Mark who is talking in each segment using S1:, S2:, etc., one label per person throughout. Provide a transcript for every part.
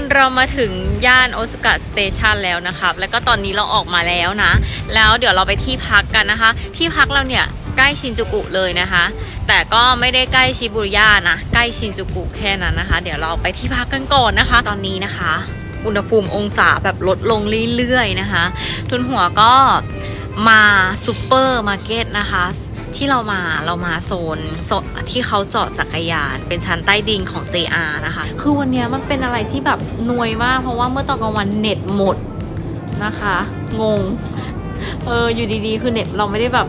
S1: คนเรามาถึงย่านโอซากะสเตชันแล้วนะครับ แล้วก็ตอนนี้เราออกมาแล้วนะ แล้วเดี๋ยวเราไปที่พักกันนะคะ ที่พักเราเนี่ยใกล้ชินจูกุเลยนะคะ แต่ก็ไม่ได้ใกล้ชิบุริย่านะ ใกล้ชินจูกุแค่นั้นนะคะ เดี๋ยวเราไปที่พักกันก่อนนะคะ ตอนนี้นะคะ อุณหภูมิองศาแบบลดลงเรื่อยๆนะคะ ทุนหัวก็มาซูเปอร์มาร์เก็ตนะคะ ที่เรามาเรามาโซนโซนที่เขาจอดจักรยาน เป็นชั้นใต้ดินของ JR นะคะ คือวันนี้มันเป็นอะไรที่แบบหน่วยมาก เพราะว่าเมื่อตอนกลางวันเน็ตหมดนะคะ งง เอออยู่ดีๆ คือเน็ตเราไม่ได้แบบ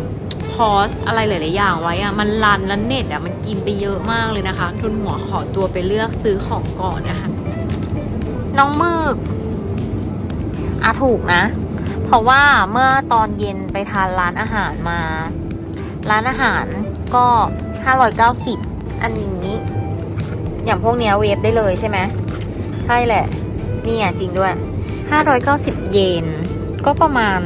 S1: พอสอะไรหลายๆอย่างไว้อะมันรันแล้วเน็ตอะมันกินไปเยอะมากเลยนะคะ ทุนหัวขอตัวไปเลือกซื้อของก่อนนะคะ น้องมึกอะถูกนะ เพราะว่าเมื่อตอนเย็นไปทานร้านอาหารมา ร้านอาหารก็ 590 อันนี้ อย่างพวกเนี้ยเวฟได้เลยใช่ไหมใช่แหละ นี่อะจริงด้วย 590 เยน ก็ประมาณ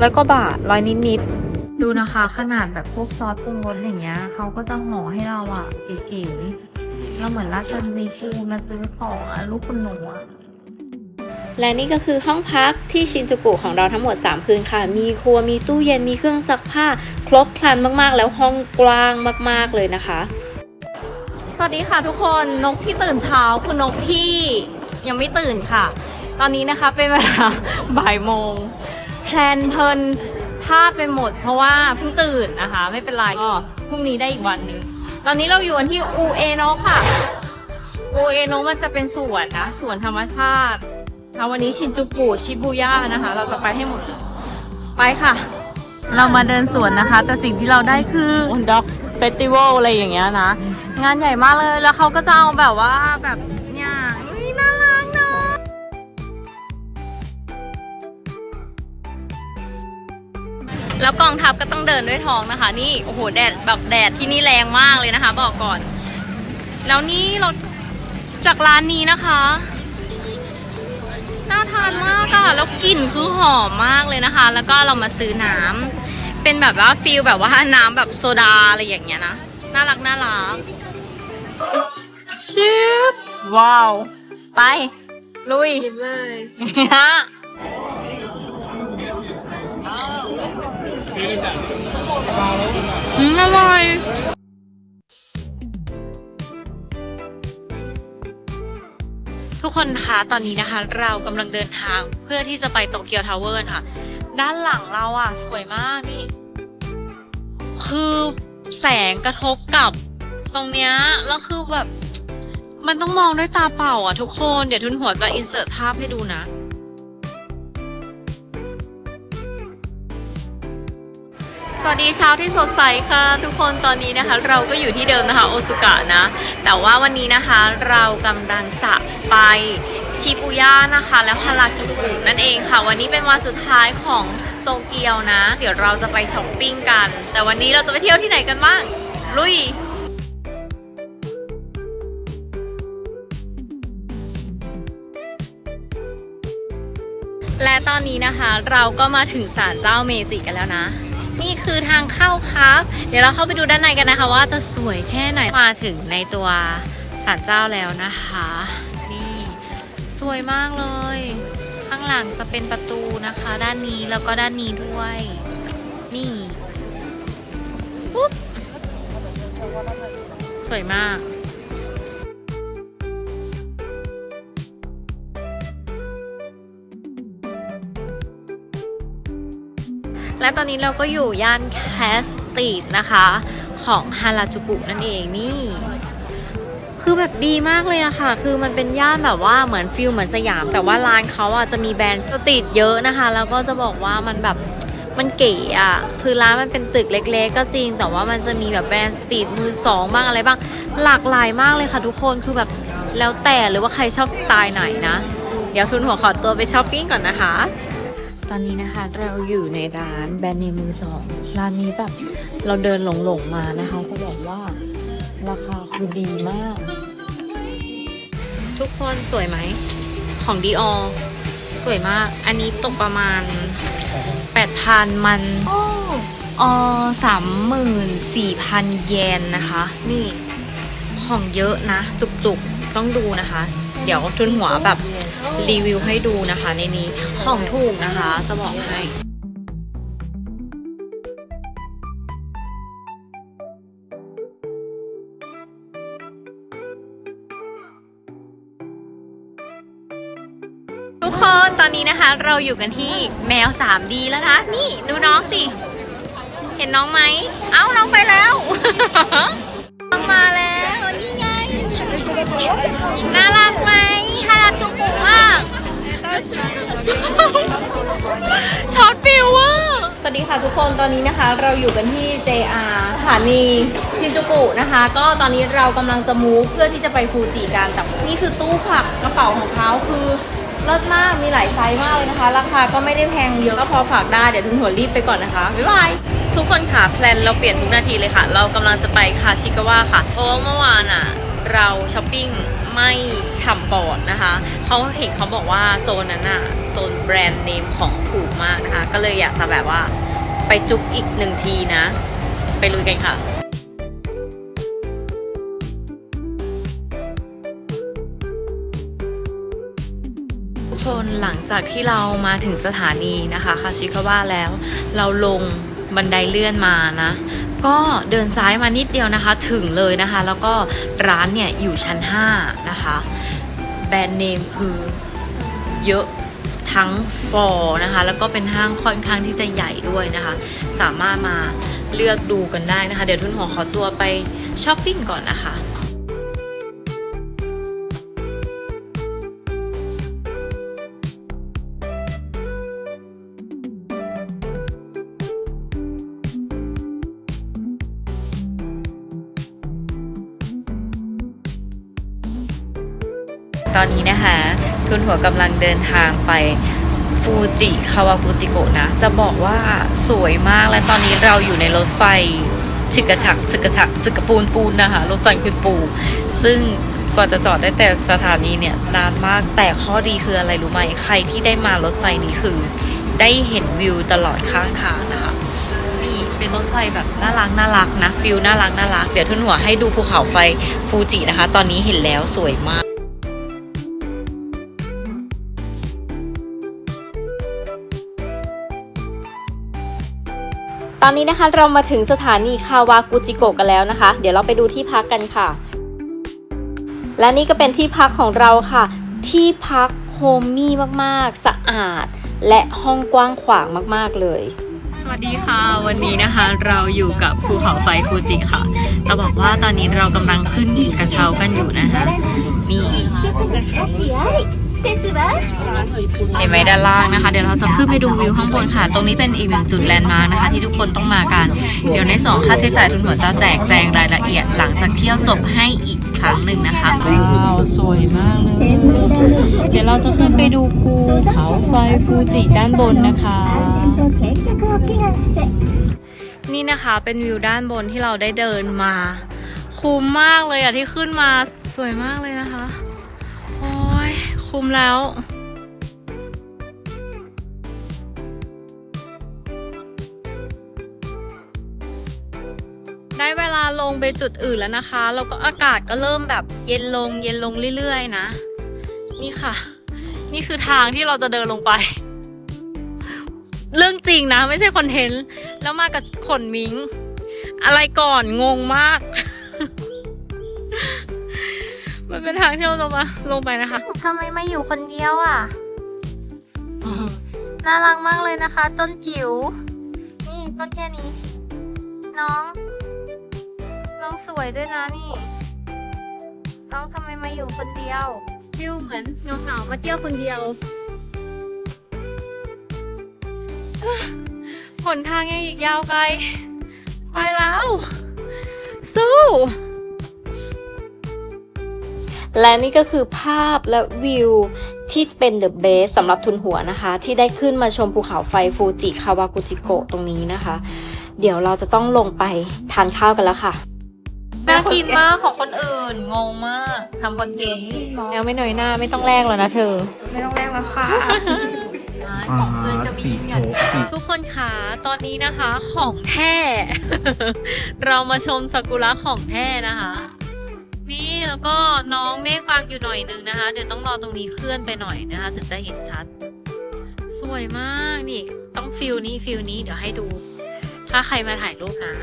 S1: ร้อยกว่าบาทร้อยนิดๆดูนะคะขนาดแบบพวกซอสปรุงรสอย่างเงี้ยเขาก็จะห่อให้เราอะเก๋ๆเราเหมือนราชนีฟูมาซื้อของอะลูกคุณหนูอะ และนี่ก็คือห้องพักที่ชินจูกุของเราทั้งหมด 3 คืนค่ะ มีครัว มีตู้เย็น มีเครื่องซักผ้า ครบครันมากๆ แล้วห้องกว้างมากๆเลยนะคะ สวัสดีค่ะทุกคน นกที่ตื่นเช้าคือนกที่ยังไม่ตื่นค่ะ ตอนนี้นะคะเป็นเวลาบ่ายโมง แพลนเพลินพลาดไปหมด เพราะว่าเพิ่งตื่นนะคะ ไม่เป็นไรก็พรุ่งนี้ได้อีกวันหนึงตอนนี้เราอยู่กันที่อูเอโนะค่ะอูเอโนะมันจะเป็นสวนนะสวนธรรมชาติ ค่ะวันนี้ชินจูกุชิบุย่านะคะ เราจะไปให้หมดเลยไปค่ะ เรามาเดินสวนนะคะ แต่สิ่งที่เราได้คือด็อกเฟสติวัลอะไรอย่างเงี้ยนะ งานใหญ่มากเลยแล้วเขาก็จะเอาแบบว่าแบบเนี่ยอุ๊ยน่ารักเนาะแล้วกองทัพก็ต้องเดินด้วยท้องนะคะ นี่โอ้โหแดดแบบแดดที่นี่แรงมากเลยนะคะ บอกก่อน แล้วนี่เราจากร้านนี้นะคะ น่าทานมากอะแล้วกลิ่นคือหอมมากเลยนะคะ แล้วก็เรามาซื้อน้ำเป็นแบบว่าฟิลแบบว่าน้ำแบบโซดาอะไรอย่างเงี้ยนะ น่ารักน่ารักชิบว้าว ไป ลุย
S2: กินเลย
S1: ฮะอืมอร่อย คนคะตอนนี้นะคะ เรากำลังเดินทางเพื่อที่จะไปโตเกียวทาวเวอร์ค่ะ ด้านหลังเราอะ สวยมากนี่ คือแสงกระทบกับตรงเนี้ยแล้วคือแบบ มันต้องมองด้วยตาเปล่าอะทุกคน เดี๋ยวทุนหัวจะอินเสิร์ตภาพให้ดูนะ สวัสดีเช้าที่สดใสค่ะ ทุกคนตอนนี้นะคะ เราก็อยู่ที่เดิมนะคะโอซุกะนะ แต่ว่าวันนี้นะคะเรากำลังจะไปชิบุย่านะคะ แล้วฮาราจูกุนั่นเองค่ะ วันนี้เป็นวันสุดท้ายของโตเกียวนะ เดี๋ยวเราจะไปช้อปปิ้งกัน แต่วันนี้เราจะไปเที่ยวที่ไหนกันบ้าง ลุยและตอนนี้นะคะเราก็มาถึงศาลเจ้าเมจิกันแล้วนะ นี่คือทางเข้าครับ เดี๋ยวเราเข้าไปดูด้านในกันนะคะ ว่าจะสวยแค่ไหน มาถึงในตัวศาลเจ้าแล้วนะคะ นี่สวยมากเลย ข้างหลังจะเป็นประตูนะคะ ด้านนี้แล้วก็ด้านนี้ด้วย นี่ปุ๊บสวยมาก และตอนนี้เราก็อยู่ย่านแคสตีดนะคะของฮาราจูกุนั่นเองนี่ คือแบบดีมากเลยอะค่ะ คือมันเป็นย่านแบบว่าเหมือนฟิลเหมือนสยาม แต่ว่าร้านเขาอะจะมีแบรนด์สตรีทเยอะนะคะ แล้วก็จะบอกว่ามันแบบมันเก๋อะคือร้านมันเป็นตึกเล็ก ๆ ก็จริง แต่ว่ามันจะมีแบบแบรนด์สตรีทมือสองบ้างอะไรบ้าง หลากหลายมากเลยค่ะทุกคน คือแบบแล้วแต่หรือว่าใครชอบสไตล์ไหนนะ เดี๋ยวทุนหัวขอตัวไปช้อปปิ้งก่อนนะคะ อนนี้นะคะเราอยู่ในร้านแบรนด์เนมมือสองร้านนี้แบบเราเดินหลงๆมานะคะ จะบอกว่าราคาคือดีมาก ทุกคนสวยไหม ของดีออสวยมาก อันนี้ตกประมาณ 8,000 มันออสามหมื่นสี่พันเยนนะคะ นี่ของเยอะนะ จุกๆ ต้องดูนะคะ เดี๋ยวทุนหัวแบบ รีวิวให้ดูนะคะในนี้ของถูกนะคะจะบอกให้ทุกคนตอนนี้นะคะเราอยู่กันที่แมว 3D แล้วนะ นี่ดูน้องสิ เห็นน้องไหม เอ้า น้องไปแล้วน้องมาแล้ว นี่ไง น่ารักไหมฮาราจุกุก ช็อตฟิลเวอร์สวัสดีค่ะทุกคนตอนนี้นะคะ เราอยู่กันที่ JR สถานีชินจูกุนะคะ ก็ตอนนี้เรากำลังจะมูฟเพื่อที่จะไปฟูจิกันแต่นี่คือตู้ผักกระเป๋าของเขาคือเลิศมากมีหลายไซส์มากเลยนะคะ ราคาก็ไม่ได้แพงเยอะก็พอฝากได้เดี๋ยวทุนหัวรีบไปก่อนนะคะ บ๊ายบาย ทุกคนค่ะแพลนเราเปลี่ยนทุกนาทีเลยค่ะ เรากำลังจะไปคาชิกาวะค่ะ เพราะว่าเมื่อวานอะ เราช้อปปิ้ง ไม่ฉ่ำปอดนะคะ เขาเห็นเขาบอกว่าโซนนั้นอะโซนแบรนด์เนมของถูกมากนะคะ ก็เลยอยากจะแบบว่าไปจุกอีกหนึ่งทีนะ ไปลุยกันค่ะทุกคนหลังจากที่เรามาถึงสถานีนะคะคาชิคาวะแล้ว เราลงบันไดเลื่อนมานะ ก็เดินซ้ายมานิดเดียวนะคะ ถึงเลยนะคะ แล้วก็ร้านเนี่ยอยู่ชั้น 5 นะคะ แบรนด์เนมคือเยอะทั้งฟอร์นะคะ แล้วก็เป็นห้างค่อนข้างที่จะใหญ่ด้วยนะคะ สามารถมาเลือกดูกันได้นะคะ เดี๋ยวทุนหัวขอตัวไปช้อปปิ้งก่อนนะคะ ตอนนี้นะคะ ทุนหัวกำลังเดินทางไปฟูจิคาวากุจิโกะนะ จะบอกว่าสวยมากและตอนนี้เราอยู่ในรถไฟฉึกกระฉักฉึกกระฉักฉึกกระปูนปูนนะคะรถไฟขึ้นปู ซึ่งกว่าจะจอดได้แต่สถานีเนี่ยนานมากแต่ข้อดีคืออะไรรู้ไหมใครที่ได้มารถไฟนี้คือ ได้เห็นวิวตลอดข้างทางนะคะนี่เป็นรถไฟแบบน่ารักน่ารักนะฟิลน่ารักน่ารักเดี๋ยวทุนหัวให้ดูภูเขาไฟฟูจินะคะ ตอนนี้เห็นแล้วสวยมาก ตอนนี้นะคะเรามาถึงสถานีคาวากุจิโกะกันแล้วนะคะ เดี๋ยวเราไปดูที่พักกันค่ะ และนี่ก็เป็นที่พักของเราค่ะ ที่พักโฮมมี่มากๆ สะอาด และห้องกว้างขวางมากๆเลยสวัสดีค่ะ วันนี้นะคะเราอยู่กับภูเขาไฟฟูจิค่ะ จะบอกว่าตอนนี้เรากำลังขึ้นกระเช้ากันอยู่นะคะนี่ เห็นไหมด้านล่างนะคะ เดี๋ยวเราจะขึ้นไปดูวิวข้างบนค่ะ ตรงนี้เป็นอีกหนึ่งจุดแลนด์มาร์กนะคะที่ทุกคนต้องมากัน เดี๋ยวในสองค่าใช้จ่ายทุนหัวจะแจกแจงรายละเอียดหลังจากเที่ยวจบให้อีกครั้งหนึ่งนะคะว้าวสวยมากเลยเดี๋ยวเราจะขึ้นไปดูภูเขาไฟฟูจิด้านบนนะคะนี่นะคะเป็นวิวด้านบนที่เราได้เดินมา คุ้มมากเลยอะที่ขึ้นมาสวยมากเลยนะคะโอ้ย คุ้มแล้ว ได้เวลาลงไปจุดอื่นแล้วนะคะ แล้วก็อากาศก็เริ่มแบบเย็นลงเย็นลงเรื่อยๆนะ นี่ค่ะ นี่คือทางที่เราจะเดินลงไป เรื่องจริงนะ ไม่ใช่คอนเทนต์ แล้วมากับขนมิง อะไรก่อนงงมาก มันเป็นทางที่เราจะมาลงไปนะคะ ทำไมมาอยู่คนเดียวอะ น่ารักมากเลยนะคะ ต้นจิ๋ว นี่ต้นแค่นี้ น้อง น้องสวยด้วยนะนี่ น้องทำไมมาอยู่คนเดียวฟิลเหมือนเหงาๆมาเที่ยวคนเดียว หนทางยังอีกยาวไกล ไปแล้ว สู้ และนี่ก็คือภาพและวิวที่เป็นเดอะเบสสำหรับทุนหัวนะคะ ที่ได้ขึ้นมาชมภูเขาไฟฟูจิคาวากุจิโกะตรงนี้นะคะ เดี๋ยวเราจะต้องลงไปทานข้าวกันแล้วค่ะน่ากินมากของคนอื่นงงมากทำคอนเทนต์แล้วไม่น้อยหน้าไม่ต้องแลกแล้วนะเธอ
S2: ไม่ต้องแรกแล้วค่ะ
S1: ของเพื่อนจะมี
S2: สี
S1: เงิน
S2: โถสี
S1: ทุกคนคะตอนนี้นะคะของแท้ เรามาชมซากุระของแท้นะคะนี่ แล้วก็น้องเมฆฟังอยู่หน่อยนึงนะคะ เดี๋ยวต้องรอตรงนี้เคลื่อนไปหน่อยนะคะถึงจะเห็นชัด สวยมากนี่ ต้องฟิลนี้ฟิลนี้เดี๋ยวให้ดู ถ้าใครมาถ่ายรูปนะ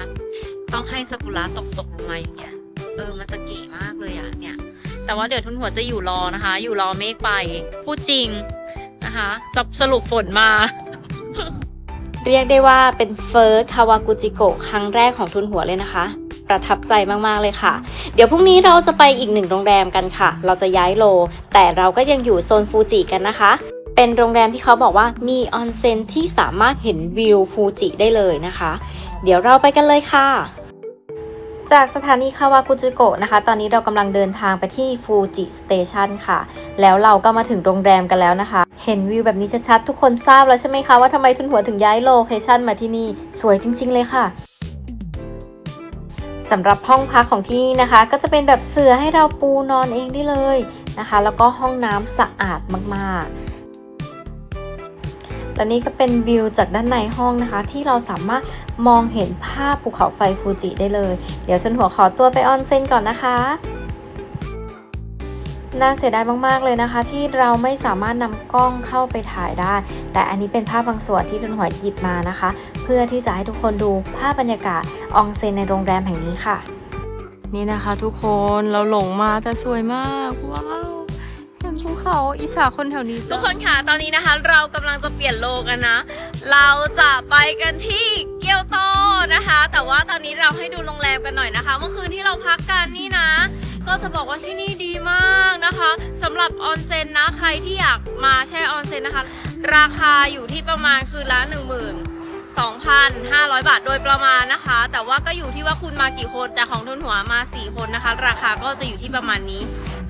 S1: ต้องให้สกุระตกตกลงมาอย่างเงี้ยเออมันจะเก๋มากเลยอะเนี่ย แต่ว่าเดี๋ยวทุนหัวจะอยู่รอนะคะ อยู่รอเมฆไปพูดจริงนะคะสรุปสรุปฝนมาเรียกได้ว่าเป็นเฟิร์สคาวากุจิโกะครั้งแรกของทุนหัวเลยนะคะ ประทับใจมากๆเลยค่ะ เดี๋ยวพรุ่งนี้เราจะไปอีกหนึ่งโรงแรมกันค่ะ เราจะย้ายโล แต่เราก็ยังอยู่โซนฟูจิกันนะคะ เป็นโรงแรมที่เขาบอกว่ามีออนเซ็นที่สามารถเห็นวิวฟูจิได้เลยนะคะ เดี๋ยวเราไปกันเลยค่ะจากสถานีคาวากุจิโกะนะคะ ตอนนี้เรากำลังเดินทางไปที่ฟูจิสเตชันค่ะ แล้วเราก็มาถึงโรงแรมกันแล้วนะคะ เห็นวิวแบบนี้ชัดๆ ทุกคนทราบแล้วใช่ไหมคะว่าทำไมทุนหัวถึงย้ายโลเคชันมาที่นี่ สวยจริงๆเลยค่ะ สำหรับห้องพักของที่นี่นะคะ ก็จะเป็นแบบเสื่อให้เราปูนอนเองได้เลยนะคะ แล้วก็ห้องน้ำสะอาดมากๆและนี่ก็เป็นวิวจากด้านในห้องนะคะ ที่เราสามารถมองเห็นภาพภูเขาไฟฟูจิได้เลย เดี๋ยวทุนหัวขอตัวไปออนเซ็นก่อนนะคะ น่าเสียดายมากๆเลยนะคะ ที่เราไม่สามารถนำกล้องเข้าไปถ่ายได้ แต่อันนี้เป็นภาพบางส่วนที่ทุนหัวหยิบมานะคะ เพื่อที่จะให้ทุกคนดูภาพบรรยากาศอองเซ็นในโรงแรมแห่งนี้ค่ะ นี่นะคะทุกคนเราหลงมาแต่สวยมากว้าวเห็นภูเขาอิจฉาคนแถวนี้ทุกคนค่ะตอนนี้นะคะ เรากำลังจะเปลี่ยนโลกันนะ เราจะไปกันที่เกียวโตนะคะ แต่ว่าตอนนี้เราให้ดูโรงแรมกันหน่อยนะคะ เมื่อคืนที่เราพักกันนี่นะ ก็จะบอกว่าที่นี่ดีมากนะคะสำหรับออนเซ็นนะใครที่อยากมาแช่ออนเซ็นนะคะ ราคาอยู่ที่ประมาณคืนละ1 0 0 0 2,500 บาทโดยประมาณนะคะ แต่ว่าก็อยู่ที่ว่าคุณมากี่คนแต่ของทุนหัวมา 4 คนนะคะ ราคาก็จะอยู่ที่ประมาณนี้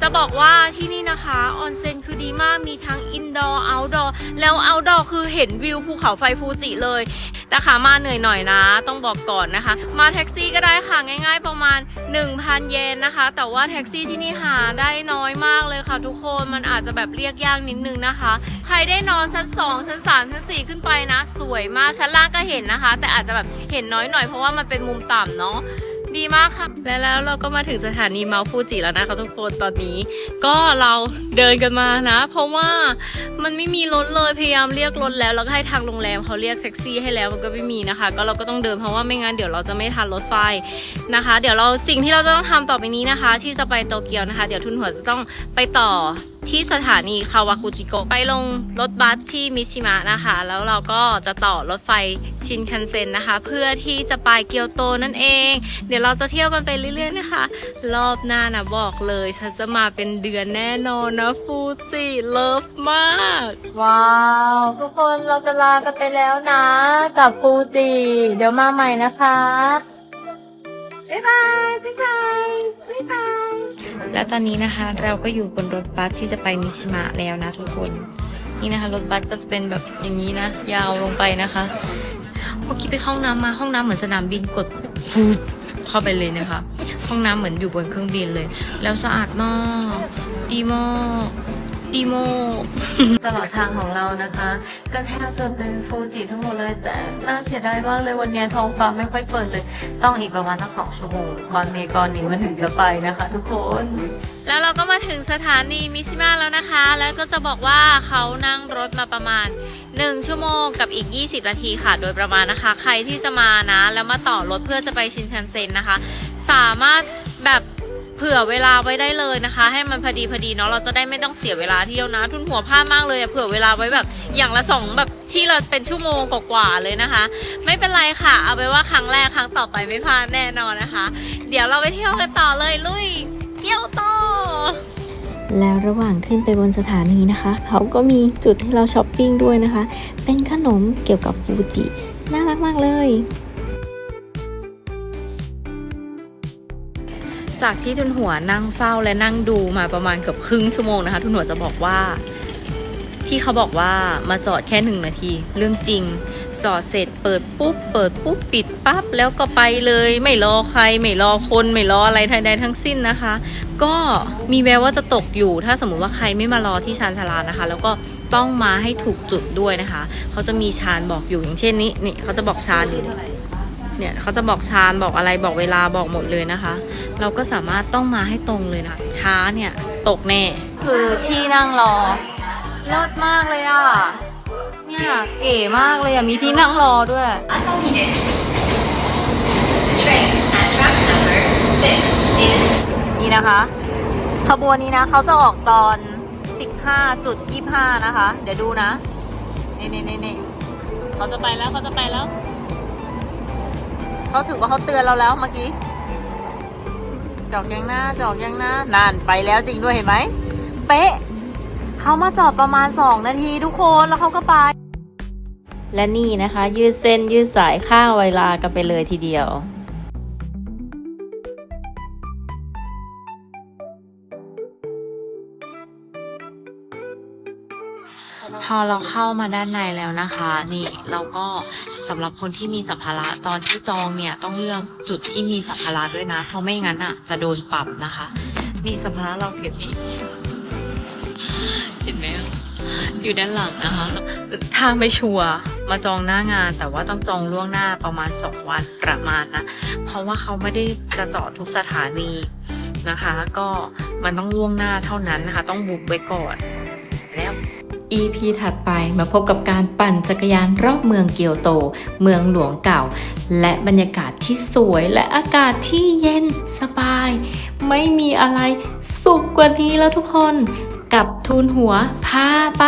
S1: จะบอกว่าที่นี่นะคะออนเซ็นคือดีมากมีทั้งอินดอร์เอาท์ดอร์แล้วเอาท์ดอร์คือเห็นวิวภูเขาไฟฟูจิเลยแต่ขามาเหนื่อยหน่อยนะ ต้องบอกก่อนนะคะ มาแท็กซี่ก็ได้ค่ะง่าย ๆ ประมาณ 1,000 เยนนะคะ แต่ว่าแท็กซี่ที่นี่หาได้น้อยมากเลยค่ะ ทุกคนมันอาจจะแบบเรียกยากนิดนึงนะคะ ใครได้นอนชั้น 2 ชั้น 3 ชั้น 4 ขึ้นไปนะ สวยมากชั้นล่างก็เห็นนะคะ แต่อาจจะแบบเห็นน้อยหน่อยเพราะว่ามันเป็นมุมต่ำเนาะ ดีมากค่ะ และแล้วเราก็มาถึงสถานีเมาฟูจิแล้วนะคะทุกคนตอนนี้ ก็เราเดินกันมานะ เพราะว่ามันไม่มีรถเลยพยายามเรียกรถแล้วแล้วก็ให้ทางโรงแรมเขาเรียกแท็กซี่ให้แล้วมันก็ไม่มีนะคะ ก็เราก็ต้องเดินเพราะว่าไม่งั้นเดี๋ยวเราจะไม่ทันรถไฟนะคะ เดี๋ยวเราสิ่งที่เราจะต้องทำต่อไปนี้นะคะ ที่จะไปโตเกียวนะคะ เดี๋ยวทุนหัวจะต้องไปต่อที่สถานีคาวากุจิโกะไปลงรถบัสที่มิชิมะนะคะ แล้วเราก็จะต่อรถไฟชินคันเซ็นนะคะ เพื่อที่จะไปเกียวโตนั่นเอง เดี๋ยวเราจะเที่ยวกันไปเรื่อยๆนะคะ รอบหน้านะบอกเลยฉันจะมาเป็นเดือนแน่นอนนะฟูจิเลิฟมาก ว้าว ทุกคนเราจะลากันไปแล้วนะ กับฟูจิ เดี๋ยวมาใหม่นะคะบ๊ายบายบ๊ายบายบ๊ายบาย และตอนนี้นะคะเราก็อยู่บนรถบัสที่จะไปมิชิมะแล้วนะทุกคน นี่นะคะรถบัสก็จะเป็นแบบอย่างนี้นะ ยาวลงไปนะคะเมื่อกี้ไปห้องน้ำมาห้องน้ำเหมือนสนามบินกดฟูดเข้าไปเลยนะคะ ห้องน้ำเหมือนอยู่บนเครื่องบินเลย แล้วสะอาดมากดีมาก ดีโม ตลอดทางของเรานะคะ ก็แทบจะเป็นฟูจิทั้งหมดเลย แต่น่าเสียดายมากเลยวันนี้ท้องฟ้าไม่ค่อยเปิดเลย ต้องอีกประมาณทั้งสองชั่วโมงก่อนเมก่อนนี้มันถึงจะไปนะคะ ทุกคน แล้วเราก็มาถึงสถานีมิชิมะแล้วนะคะ แล้วก็จะบอกว่าเขานั่งรถมาประมาณ 1 ชั่วโมงกับอีก 20 นาทีค่ะ โดยประมาณนะคะ ใครที่จะมานะ แล้วมาต่อรถเพื่อจะไปชินชันเซ็นนะคะ สามารถแบบ ผื่อเวลาไว้ได้เลยนะคะ ให้มันพอดีพอดีเนาะเราจะได้ไม่ต้องเสียเวลาเที่ยวนะ ทุนหัวผ้ามากเลยเผื่อเวลาไว้แบบอย่างละสองแบบที่เราเป็นชั่วโมงกว่าๆเลยนะคะ ไม่เป็นไรค่ะ เอาไปนว่าครั้งแรกครั้งต่อไปไม่พลาดแน่นอนนะคะ เดี๋ยวเราไปเที่ยวกันต่อเลยลุยเกียวโต
S2: แล้วระหว่างขึ้นไปบนสถานีนะคะ เขาก็มีจุดให้เราช้อปปิ้งด้วยนะคะ เป็นขนมเกี่ยวกับฟูจิ น่ารักมากเลย
S1: จากที่ทุนหัวนั่งเฝ้าและนั่งดูมาประมาณเกือบครึ่งชั่วโมงนะคะ ทุนหัวจะบอกว่า ที่เขาบอกว่ามาจอดแค่หนึ่งนาที เรื่องจริง จอดเสร็จเปิดปุ๊บ เปิดปุ๊บปิดปั๊บแล้วก็ไปเลย ไม่รอใคร ไม่รอคนไม่รออะไรใดๆทั้งสิ้นนะคะ ก็มีแววว่าจะตกอยู่ ถ้าสมมุติว่าใครไม่มารอที่ชานชาลานะคะ แล้วก็ต้องมาให้ถูกจุดด้วยนะคะ เขาจะมีชานบอกอยู่อย่างเช่นนี้นี่เขาจะบอกชานอยู่ เนี่ยเขาจะบอกชานบอกอะไรบอกเวลาบอกหมดเลยนะคะ เราก็สามารถต้องมาให้ตรงเลยนะช้าเนี่ยตกแน่คือที่นั่งรอเลิศมากเลยอะเนี่ยเก๋มากเลยอะมีที่นั่งรอด้วย นี่นะคะขบวนนี้นะเขาจะออกตอน 15.25 นะคะ เดี๋ยวดูนะนี่นี่นี่นี่เขาจะไปแล้วเขาจะไปแล้ว เขาถือว่าเขาเตือนเราแล้วเมื่อกี้ จอกยังหน้าจอกยังหน้านานไปแล้วจริงด้วยเห็นไหม เป๊ะ เขามาจอดประมาณ 2 นาทีทุกคนแล้วเขาก็ไป และนี่นะคะ ยืดเส้นยืดสายข้าวเวลากันไปเลยทีเดียว อเราเข้ามาด้านในแล้วนะคะ นี่เราก็สำหรับคนที่มีสัมภาระตอนที่จองเนี่ยต้องเลือกจุดที่มีสัมภาระด้วยนะ เพราะไม่งั้นอะจะโดนปรับนะคะ นี่สัมภาระเราเก็บนี่เห็นไหมอะอยู่ด้านหลังนะคะ ถ้าไม่ชัวร์มาจองหน้างาน แต่ว่าต้องจองล่วงหน้าประมาณ 2 วันประมาณนะ เพราะว่าเขาไม่ได้จะจอดทุกสถานีนะคะ ก็มันต้องล่วงหน้าเท่านั้นนะคะ ต้องบุกไว้ก่อน แล้ว
S2: EP ถัดไปมาพบกับการปั่นจักรยานรอบเมืองเกียวโต เมืองหลวงเก่า และบรรยากาศที่สวยและอากาศที่เย็นสบาย ไม่มีอะไรสุขกว่านี้แล้วทุกคน กับทูนหัวพาไป